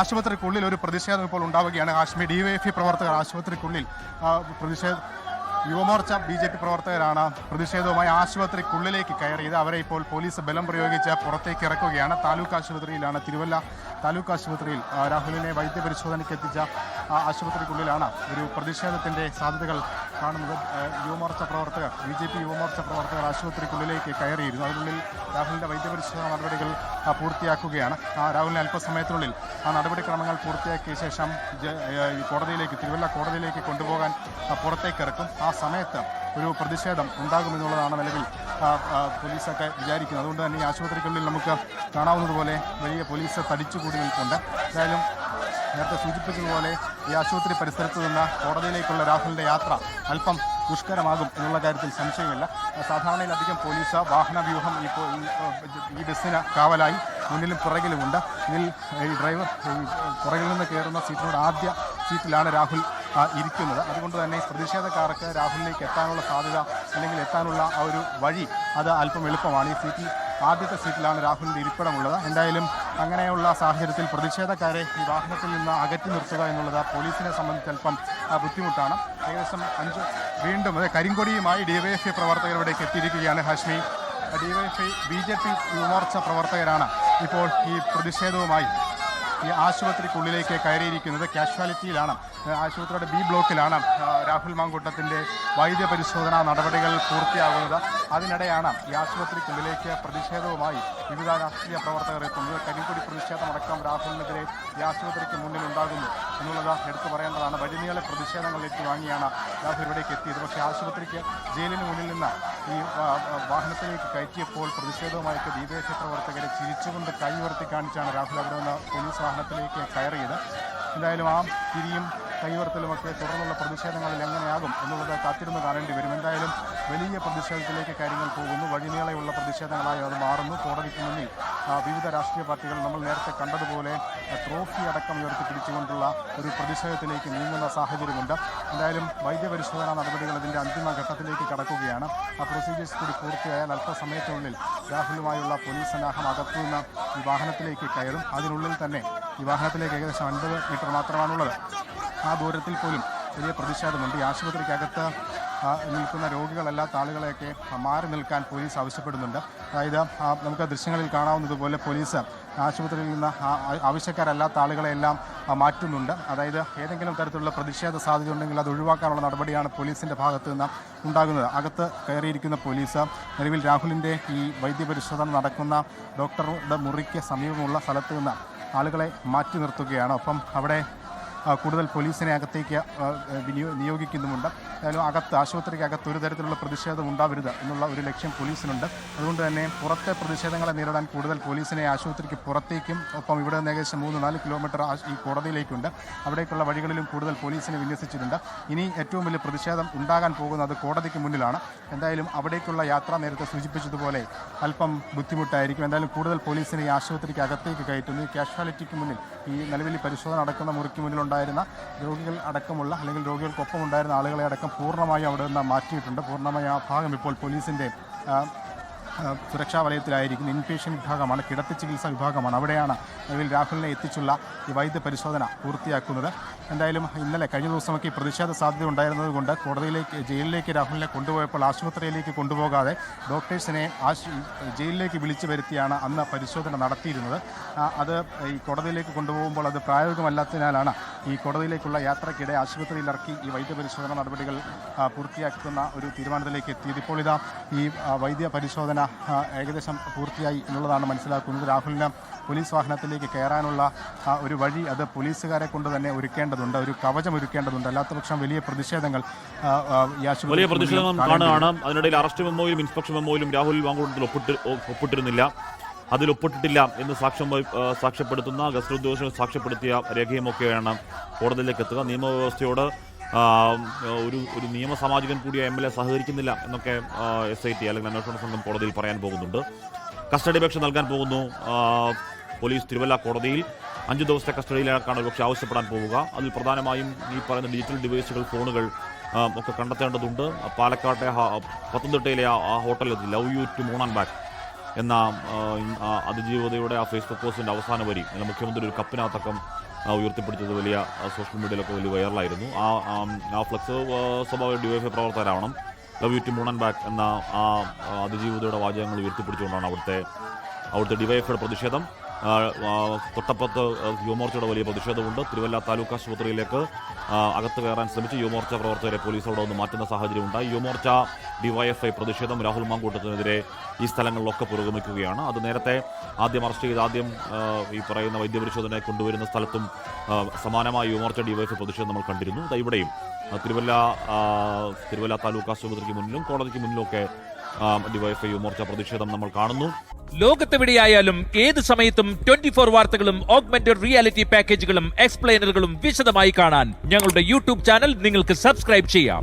ആശുപത്രിക്കുള്ളിൽ ഒരു പ്രതിഷേധം ഇപ്പോൾ ഉണ്ടാവുകയാണ്. കാശ്മീർ ഡിവൈഎഫ്ഐ പ്രവർത്തകർ ആശുപത്രിക്കുള്ളിൽ പ്രതിഷേധ യുവമോർച്ച ബി ജെ പി പ്രവർത്തകരാണ് പ്രതിഷേധവുമായി ആശുപത്രിക്കുള്ളിലേക്ക് കയറിയത്. അവരെ ഇപ്പോൾ പോലീസ് ബലം പ്രയോഗിച്ച് പുറത്തേക്ക് ഇറക്കുകയാണ്. താലൂക്ക് ആശുപത്രിയിലാണ് തിരുവല്ല താലൂക്ക് ആശുപത്രിയിൽ രാഹുലിനെ വൈദ്യപരിശോധനയ്ക്ക് എത്തിച്ച ആശുപത്രിക്കുള്ളിലാണ് ഒരു പ്രതിഷേധത്തിന്റെ സാധ്യതകൾ കാണുന്നത് യുവമോർച്ച പ്രവർത്തകർ ബി ജെ പി യുവമോർച്ച പ്രവർത്തകർ ആശുപത്രിക്കുള്ളിലേക്ക് കയറിയിരുന്നു. അതിനുള്ളിൽ രാഹുലിന്റെ വൈദ്യപരിശോധന നടപടികൾ പൂർത്തിയാക്കുകയാണ്. ആ രാഹുലിന് അല്പസമയത്തിനുള്ളിൽ ആ നടപടിക്രമങ്ങൾ പൂർത്തിയാക്കിയ ശേഷം കോടതിയിലേക്ക് തിരുവല്ല കോടതിയിലേക്ക് കൊണ്ടുപോകാൻ പുറത്തേക്ക് ഇറക്കും. ആ സമയത്ത് ഒരു പ്രതിഷേധം ഉണ്ടാകുമെന്നുള്ളതാണ് നിലവിൽ പോലീസൊക്കെ വിചാരിക്കുന്നത്. അതുകൊണ്ട് തന്നെ ഈ ആശുപത്രിക്കുള്ളിൽ നമുക്ക് കാണാവുന്നതുപോലെ വലിയ പോലീസ് തടിച്ചുകൂടി നിൽപ്പുണ്ട്. എന്തായാലും നേരത്തെ സൂചിപ്പിച്ചതുപോലെ ഈ ആശുപത്രി പരിസരത്ത് നിന്ന് കോടതിയിലേക്കുള്ള രാഹുലിന്റെ യാത്ര അല്പം ദുഷ്കരമാകും എന്നുള്ള കാര്യത്തിൽ സംശയമില്ല. സാധാരണയിലധികം പോലീസ് വാഹന വ്യൂഹം ഇപ്പോൾ ഈ, ബസ്സിന് കാവലായി മുന്നിലും പുറകിലുമുണ്ട്. ഇതിൽ ഈ ഡ്രൈവർ പുറകിൽ നിന്ന് കയറുന്ന സീറ്റിനോട് ആദ്യ സീറ്റിലാണ് രാഹുൽ ഇരിക്കുന്നത്. അതുകൊണ്ട് തന്നെ പ്രതിഷേധക്കാർക്ക് രാഹുലിലേക്ക് എത്താനുള്ള സാധ്യത അല്ലെങ്കിൽ എത്താനുള്ള ആ ഒരു വഴി അത് അല്പം എളുപ്പമാണ്. ഈ സീറ്റിൽ ആദ്യത്തെ സീറ്റിലാണ് രാഹുലിന്റെ ഇരിപ്പിടമുള്ളത്. എന്തായാലും അങ്ങനെയുള്ള സാഹചര്യത്തിൽ പ്രതിഷേധക്കാരെ ഈ വാഹനത്തിൽ നിന്ന് അകറ്റി നിർത്തുക എന്നുള്ളത് പോലീസിനെ സംബന്ധിച്ച് അല്പം ബുദ്ധിമുട്ടാണ്. ഏകദേശം അഞ്ച് വീണ്ടും അതെ കരിങ്കൊടിയുമായി ഡിവൈഎഫ്ഐ പ്രവർത്തകർ ഇവിടേക്ക് എത്തിയിരിക്കുകയാണ് Hashmi. DYFI B J P Yuvamorcha പ്രവർത്തകരാണ് ഇപ്പോൾ ഈ പ്രതിഷേധവുമായി ഈ ആശുപത്രിക്കുള്ളിലേക്ക് കയറിയിരിക്കുന്നത് കാഷ്വാലിറ്റിയിലാണ്. ആശുപത്രിയുടെ ബി ബ്ലോക്കിലാണ് രാഹുൽ മാങ്കൂട്ടത്തിന്റെ വൈദ്യ പരിശോധനാ നടപടികൾ പൂർത്തിയാകുന്നത്. അതിനിടെയാണ് ഈ ആശുപത്രിക്കുള്ളിലേക്ക് പ്രതിഷേധവുമായി വിവിധ രാഷ്ട്രീയ പ്രവർത്തകർ എത്തുന്നത്. കരിങ്കൊടി പ്രതിഷേധമടക്കം രാഹുലിനെതിരെ ഈ ആശുപത്രിക്ക് മുന്നിൽ ഉണ്ടാകുന്നു എന്നുള്ളത് എടുത്തു പറയേണ്ടതാണ്. വഴിനീളെ പ്രതിഷേധങ്ങൾ ഏറ്റുവാങ്ങിയാണ് രാഹുൽ ഇവിടേക്ക് എത്തിയത്. പക്ഷേ ആശുപത്രിക്ക് ജയിലിന് മുന്നിൽ നിന്ന് ഈ വാഹനത്തിലേക്ക് കയറ്റിയപ്പോൾ പ്രതിഷേധവുമായിട്ട് വിദേശ പ്രവർത്തകരെ ചിരിച്ചുകൊണ്ട് കൈ ഉയർത്തി കാണിച്ചാണ് രാഹുൽ അവിടെ നിന്ന് പോലീസ് വാഹനത്തിലേക്ക് കയറിയത് എന്തായാലും ആ തിരിയും കൈവർത്തലുമൊക്കെ തുടർന്നുള്ള പ്രതിഷേധങ്ങളിൽ എങ്ങനെയാകും എന്നുള്ളത് കാത്തിരുന്ന് കാണേണ്ടി വരും. എന്തായാലും വലിയ പ്രതിഷേധത്തിലേക്ക് കാര്യങ്ങൾ പോകുന്നു. വഴിനീളെയുള്ള പ്രതിഷേധങ്ങളായി അത് മാറുന്നു. കോടതിക്ക് മുന്നിൽ വിവിധ രാഷ്ട്രീയ പാർട്ടികൾ നമ്മൾ നേരത്തെ കണ്ടതുപോലെ ട്രോഫി അടക്കം ഉയർത്തിപ്പിടിച്ചുകൊണ്ടുള്ള ഒരു പ്രതിഷേധത്തിലേക്ക് നീങ്ങുന്ന സാഹചര്യമുണ്ട്. എന്തായാലും വൈദ്യപരിശോധനാ നടപടികൾ ഇതിന്റെ അന്തിമ ഘട്ടത്തിലേക്ക് കടക്കുകയാണ്. ആ പ്രൊസീജിയേഴ്സ് കൂടി പൂർത്തിയായാൽ അല്പസമയത്തിനുള്ളിൽ രാഹുലുമായുള്ള പോലീസ് സന്നാഹം അകത്തുനിന്ന് ഈ വാഹനത്തിലേക്ക് കയറും. അതിനുള്ളിൽ തന്നെ ഈ വാഹനത്തിലേക്ക് ഏകദേശം അൻപത് മീറ്റർ മാത്രമാണുള്ളത്. ആ ദൂരത്തിൽ പോലും വലിയ പ്രതിഷേധമുണ്ട്. ഈ ആശുപത്രിക്കകത്ത് നിൽക്കുന്ന രോഗികളല്ലാത്ത ആളുകളെയൊക്കെ മാറി നിൽക്കാൻ പോലീസ് ആവശ്യപ്പെടുന്നുണ്ട്. അതായത് നമുക്ക് ദൃശ്യങ്ങളിൽ കാണാവുന്നതുപോലെ പോലീസ് ആശുപത്രിയിൽ നിന്ന് ആവശ്യക്കാരല്ലാത്ത ആളുകളെല്ലാം മാറ്റുന്നുണ്ട്. അതായത് ഏതെങ്കിലും തരത്തിലുള്ള പ്രതിഷേധ സാധ്യത ഉണ്ടെങ്കിൽ അത് ഒഴിവാക്കാനുള്ള നടപടിയാണ് പോലീസിന്റെ ഭാഗത്തു നിന്ന് ഉണ്ടാകുന്നത്. അകത്ത് കയറിയിരിക്കുന്ന പോലീസ് നിലവിൽ രാഹുലിന്റെ ഈ വൈദ്യപരിശോധന നടക്കുന്ന ഡോക്ടറുടെ മുറിക്ക് സമീപമുള്ള സ്ഥലത്ത് നിന്ന് ആളുകളെ മാറ്റി നിർത്തുകയാണ്. ഒപ്പം അവിടെ കൂടുതൽ പോലീസിനെ അകത്തേക്ക് നിയോഗിക്കുന്നുമുണ്ട്. ഏതായാലും അകത്ത് ആശുപത്രിക്ക് അകത്ത് ഒരു തരത്തിലുള്ള പ്രതിഷേധം ഉണ്ടാവരുത് എന്നുള്ള ഒരു ലക്ഷ്യം പോലീസിനുണ്ട്. അതുകൊണ്ട് തന്നെ പുറത്തെ പ്രതിഷേധങ്ങളെ നേരിടാൻ കൂടുതൽ പോലീസിനെ ആശുപത്രിക്ക് പുറത്തേക്കും ഒപ്പം ഇവിടെ നിന്ന് ഏകദേശം മൂന്ന് നാല് കിലോമീറ്റർ ഈ കോടതിയിലേക്കുണ്ട്. അവിടേക്കുള്ള വഴികളിലും കൂടുതൽ പോലീസിനെ വിന്യസിച്ചിട്ടുണ്ട്. ഇനി ഏറ്റവും വലിയ പ്രതിഷേധം ഉണ്ടാകാൻ പോകുന്നത് കോടതിക്ക് മുന്നിലാണ്. എന്തായാലും അവിടേക്കുള്ള യാത്ര നേരത്തെ സൂചിപ്പിച്ചതുപോലെ അല്പം ബുദ്ധിമുട്ടായിരിക്കും. എന്തായാലും കൂടുതൽ പോലീസിനെ ഈ ആശുപത്രിക്ക് അകത്തേക്ക് കയറ്റുന്നു. ഈ കാഷ്വാലിറ്റിക്ക് മുന്നിൽ ഈ നിലവിൽ പരിശോധന നടക്കുന്ന മുറിക്ക് മുന്നിലുണ്ടായിരുന്ന രോഗികൾ അടക്കമുള്ള അല്ലെങ്കിൽ രോഗികൾക്കൊപ്പം ഉണ്ടായിരുന്ന ആളുകളെ അടക്കം പൂർണമായും അവിടെ നിന്ന് മാറ്റിയിട്ടുണ്ട്. പൂർണമായും ആ ഭാഗം ഇപ്പോൾ പോലീസിന്റെ സുരക്ഷാ വലയത്തിലായിരിക്കുന്ന ഇൻപേഷ്യൻ വിഭാഗമാണ് കിടത്തി ചികിത്സാ വിഭാഗമാണ്. അവിടെയാണ് നിലവിൽ രാഹുലിനെ എത്തിച്ചുള്ള ഈ വൈദ്യ പരിശോധന പൂർത്തിയാക്കുന്നത്. എന്തായാലും ഇന്നലെ കഴിഞ്ഞ ദിവസമൊക്കെ ഈ പ്രതിഷേധ സാധ്യത ഉണ്ടായിരുന്നതുകൊണ്ട് കോടതിയിലേക്ക് ജയിലിലേക്ക് രാഹുലിനെ കൊണ്ടുപോയപ്പോൾ ആശുപത്രിയിലേക്ക് കൊണ്ടുപോകാതെ ഡോക്ടേഴ്സിനെ ജയിലിലേക്ക് വിളിച്ചു വരുത്തിയാണ് അന്ന് പരിശോധന നടത്തിയിരുന്നത്. അത് ഈ കോടതിയിലേക്ക് കൊണ്ടുപോകുമ്പോൾ അത് പ്രായോഗികമല്ലാത്തതിനാലാണ് ഈ കോടതിയിലേക്കുള്ള യാത്രക്കിടെ ആശുപത്രിയിൽ ഇറക്കി ഈ വൈദ്യപരിശോധന നടപടികൾ പൂർത്തിയാക്കുന്ന ഒരു തീരുമാനത്തിലേക്ക് എത്തിയത്. ഇപ്പോൾ ഇതാ ഈ വൈദ്യ പരിശോധന ഏകദേശം പൂർത്തിയായി എന്നുള്ളതാണ് മനസ്സിലാക്കുന്നത്. രാഹുലിന് പോലീസ് വാഹനത്തിലേക്ക് കയറാനുള്ള ഒരു വഴി അത് പോലീസുകാരെ കൊണ്ട് തന്നെ ഒരുക്കേണ്ടതുണ്ട്. ഒരു കവചം ഒരുക്കേണ്ടതുണ്ട്. അല്ലാത്തപക്ഷം വലിയ പ്രതിഷേധങ്ങൾ വലിയ പ്രതിഷേധങ്ങൾ. കാണുകയാണ്. അതിനിടയിൽ അറസ്റ്റ് മെമ്മോയിലും ഇൻസ്പെക്ഷൻ മെമ്മോയിലും രാഹുൽ വാങ്കൂട്ടത്തിൽ ഒപ്പിട്ട് ഒപ്പിട്ടിരുന്നില്ല. അതിൽ ഒപ്പിട്ടിട്ടില്ല എന്ന് സാക്ഷ്യം സാക്ഷ്യപ്പെടുത്തുന്ന ഗസ്റ്റ് ഉദ്യോഗസ്ഥർ സാക്ഷ്യപ്പെടുത്തിയ രേഖയുമൊക്കെയാണ് കോടതിയിലേക്ക് എത്തുക. നിയമവ്യവസ്ഥയോട് ഒരു ഒരു നിയമസാമാജികൻ കൂടിയ എം എൽ എ സഹകരിക്കുന്നില്ല എന്നൊക്കെ എസ് ഐ ടി അല്ലെങ്കിൽ അന്വേഷണ സംഘം കോടതിയിൽ പറയാൻ പോകുന്നുണ്ട്. കസ്റ്റഡി അപേക്ഷ നൽകാൻ പോകുന്നു. പോലീസ് തിരുവല്ല കോടതിയിൽ അഞ്ചു ദിവസത്തെ കസ്റ്റഡിയിലേക്കാണ് ഒരുപക്ഷെ ആവശ്യപ്പെടാൻ പോവുക. അതിൽ പ്രധാനമായും ഈ പറയുന്ന ഡിജിറ്റൽ ഡിവൈസുകൾ ഫോണുകൾ ഒക്കെ കണ്ടെത്തേണ്ടതുണ്ട്. പാലക്കാട്ടെ പത്തനംതിട്ടയിലെ ആ- hotel love you to moon and back എന്ന അതിജീവതയുടെ ആ ഫേസ്ബുക്ക് പോസ്റ്റിന്റെ അവസാന വരി മുഖ്യമന്ത്രി ഒരു കപ്പിനകത്തക്കം ഉയർത്തിപ്പിടിച്ചത് വലിയ സോഷ്യൽ മീഡിയയിലൊക്കെ വലിയ വൈറലായിരുന്നു ആ ആ, ഫ്ലക്സ് സ്വഭാവ ഡിവൈഫ് പ്രവർത്തകരാവണം love you to moon and back എന്ന ആ അതിജീവിതയുടെ വാചകങ്ങൾ ഉയർത്തിപ്പിടിച്ചുകൊണ്ടാണ് അവിടുത്തെ അവിടുത്തെ ഡിവൈഫയുടെ പ്രതിഷേധം. തൊട്ടപ്പുറത്ത് യുവമോർച്ചയുടെ വലിയ പ്രതിഷേധമുണ്ട്. തിരുവല്ല താലൂക്ക് ആശുപത്രിയിലേക്ക് അകത്ത് കയറാൻ ശ്രമിച്ച് യുവമോർച്ച പ്രവർത്തകരെ പോലീസ് അവിടെ ഒന്ന് മാറ്റുന്ന സാഹചര്യം ഉണ്ടായി യുവമോർച്ച ഡിവൈഎഫ്ഐ പ്രതിഷേധം രാഹുൽ മാങ്കൂട്ടത്തിനെതിരെ ഈ സ്ഥലങ്ങളിലൊക്കെ പുരോഗമിക്കുകയാണ്. അത് നേരത്തെ ആദ്യം അറസ്റ്റ് ചെയ്ത് ആദ്യം ഈ പറയുന്ന വൈദ്യപരിശോധന കൊണ്ടുവരുന്ന സ്ഥലത്തും സമാനമായ യുവമോർച്ച ഡിവൈഎഫ്ഐ പ്രതിഷേധം നമ്മൾ കണ്ടിരുന്നു. ഇവിടെയും തിരുവല്ല തിരുവല്ല താലൂക്ക് ആശുപത്രിക്ക് മുന്നിലും കോടതിക്ക് മുന്നിലുമൊക്കെ ആ, ഡിവൈഎഫ്ഐ മോർച്ച പ്രതിഷേധം നമ്മൾ കാണുന്നു. ലോകത്തെവിടെയായാലും ഏത് സമയത്തും ട്വന്റി ഫോർ വാർത്തകളും ഓഗ്മെന്റഡ് റിയാലിറ്റി പാക്കേജുകളും എക്സ്പ്ലെയിനറുകളും വിശദമായി കാണാൻ ഞങ്ങളുടെ യൂട്യൂബ് ചാനൽ നിങ്ങൾക്ക് സബ്സ്ക്രൈബ് ചെയ്യാം.